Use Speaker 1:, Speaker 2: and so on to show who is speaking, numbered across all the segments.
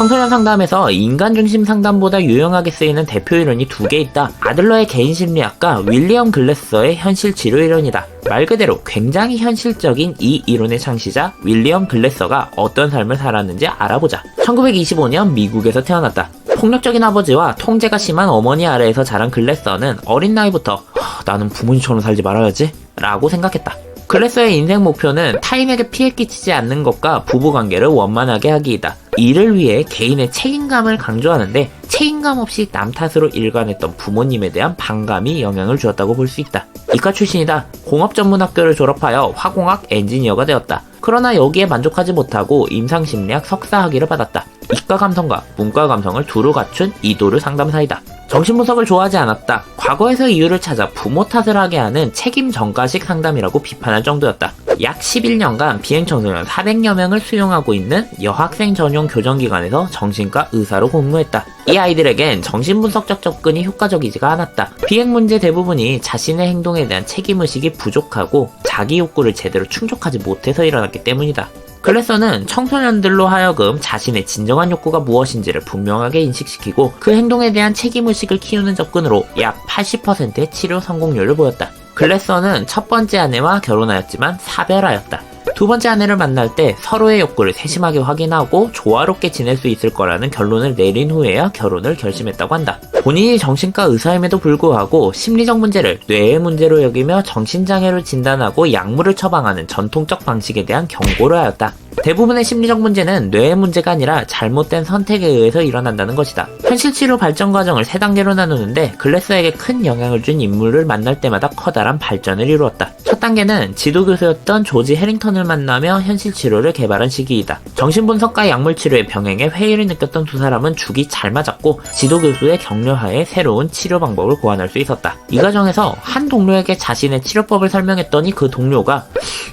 Speaker 1: 청소년 상담에서 인간 중심 상담보다 유용하게 쓰이는 대표 이론이 두 개 있다. 아들러의 개인 심리학과 윌리엄 글래서의 현실 치료 이론이다. 말 그대로 굉장히 현실적인 이 이론의 창시자 윌리엄 글래서가 어떤 삶을 살았는지 알아보자. 1925년 미국에서 태어났다. 폭력적인 아버지와 통제가 심한 어머니 아래에서 자란 글래서는 어린 나이부터 "하, 나는 부모님처럼 살지 말아야지 라고 생각했다. 글래서의 인생 목표는 타인에게 피해 끼치지 않는 것과 부부관계를 원만하게 하기이다. 이를 위해 개인의 책임감을 강조하는데 책임감 없이 남 탓으로 일관했던 부모님에 대한 반감이 영향을 주었다고 볼 수 있다. 이과 출신이다. 공업 전문 학교를 졸업하여 화공학 엔지니어가 되었다. 그러나 여기에 만족하지 못하고 임상심리학 석사 학위를 받았다. 이과 감성과 문과 감성을 두루 갖춘 이도르 상담사이다. 정신분석을 좋아하지 않았다. 과거에서 이유를 찾아 부모 탓을 하게 하는 책임 전가식 상담이라고 비판할 정도였다. 약 11년간 비행 청소년 400여 명을 수용하고 있는 여학생 전용 교정기관에서 정신과 의사로 근무했다. 이 아이들에겐 정신분석적 접근이 효과적이지가 않았다. 비행 문제 대부분이 자신의 행동에 대한 책임의식이 부족하고 자기 욕구를 제대로 충족하지 못해서 일어났기 때문이다. 글래서는 청소년들로 하여금 자신의 진정한 욕구가 무엇인지를 분명하게 인식시키고 그 행동에 대한 책임의식을 키우는 접근으로 약 80%의 치료 성공률을 보였다. 글래서는 첫 번째 아내와 결혼하였지만 사별하였다. 두 번째 아내를 만날 때 서로의 욕구를 세심하게 확인하고 조화롭게 지낼 수 있을 거라는 결론을 내린 후에야 결혼을 결심했다고 한다. 본인이 정신과 의사임에도 불구하고 심리적 문제를 뇌의 문제로 여기며 정신장애를 진단하고 약물을 처방하는 전통적 방식에 대한 경고를 하였다. 대부분의 심리적 문제는 뇌의 문제가 아니라 잘못된 선택에 의해서 일어난다는 것이다. 현실 치료 발전 과정을 세 단계로 나누는데 글래스에게 큰 영향을 준 인물을 만날 때마다 커다란 발전을 이루었다. 첫 단계는 지도교수였던 조지 해링턴을 만나며 현실 치료를 개발한 시기이다. 정신분석과 약물 치료의 병행에 회의를 느꼈던 두 사람은 죽이 잘 맞았고 지도교수의 격려하에 새로운 치료 방법을 고안할 수 있었다. 이 과정에서 한 동료에게 자신의 치료법을 설명했더니 그 동료가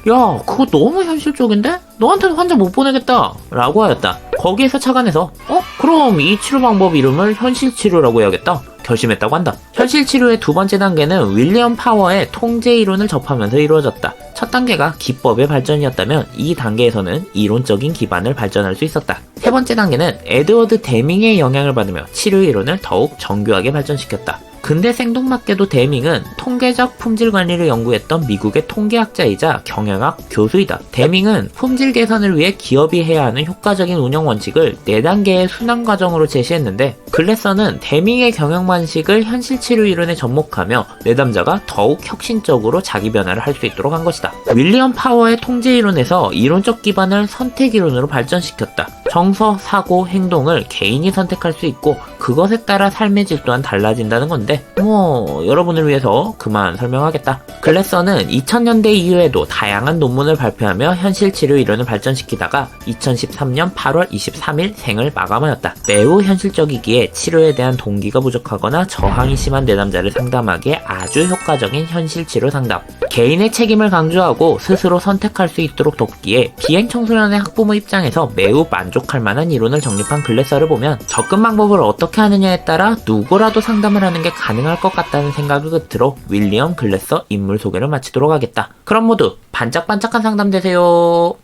Speaker 1: 야 그거 너무 현실적인데? 너한테는 환자 못 보내겠다 라고 하였다. 거기에서 착안해서 어? 그럼 이 치료 방법 이름을 현실 치료라고 해야겠다. 결심했다고 한다. 현실 치료의 두 번째 단계는 윌리엄 파워의 통제 이론을 접하면서 이루어졌다. 첫 단계가 기법의 발전이었다면 이 단계에서는 이론적인 기반을 발전할 수 있었다. 세 번째 단계는 에드워드 데밍의 영향을 받으며 치료 이론을 더욱 정교하게 발전시켰다. 근대 생뚱맞게도 데밍은 통계적 품질 관리를 연구했던 미국의 통계학자이자 경영학 교수이다. 데밍은 품질 개선을 위해 기업이 해야 하는 효과적인 운영 원칙을 4단계의 순환 과정으로 제시했는데 글래서는 데밍의 경영 방식을 현실 치료 이론에 접목하며 내담자가 더욱 혁신적으로 자기 변화를 할 수 있도록 한 것이다. 윌리엄 파워의 통제 이론에서 이론적 기반을 선택 이론으로 발전시켰다. 정서, 사고, 행동을 개인이 선택할 수 있고 그것에 따라 삶의 질 또한 달라진다는 건데 뭐 여러분을 위해서 그만 설명하겠다. 글래서는 2000년대 이후에도 다양한 논문을 발표하며 현실 치료 이론을 발전시키다가 2013년 8월 23일 생을 마감하였다. 매우 현실적이기에 치료에 대한 동기가 부족하거나 저항이 심한 내담자를 상담하기에 아주 효과적인 현실 치료 상담. 개인의 책임을 강조하고 스스로 선택할 수 있도록 돕기에 비행 청소년의 학부모 입장에서 매우 만족할 만한 이론을 정립한 글래서를 보면 접근 방법을 어떻게 하느냐에 따라 누구라도 상담을 하는 게 가능할 것 같다는 생각을 끝으로 윌리엄 글래서 인물 소개를 마치도록 하겠다. 그럼 모두 반짝반짝한 상담 되세요.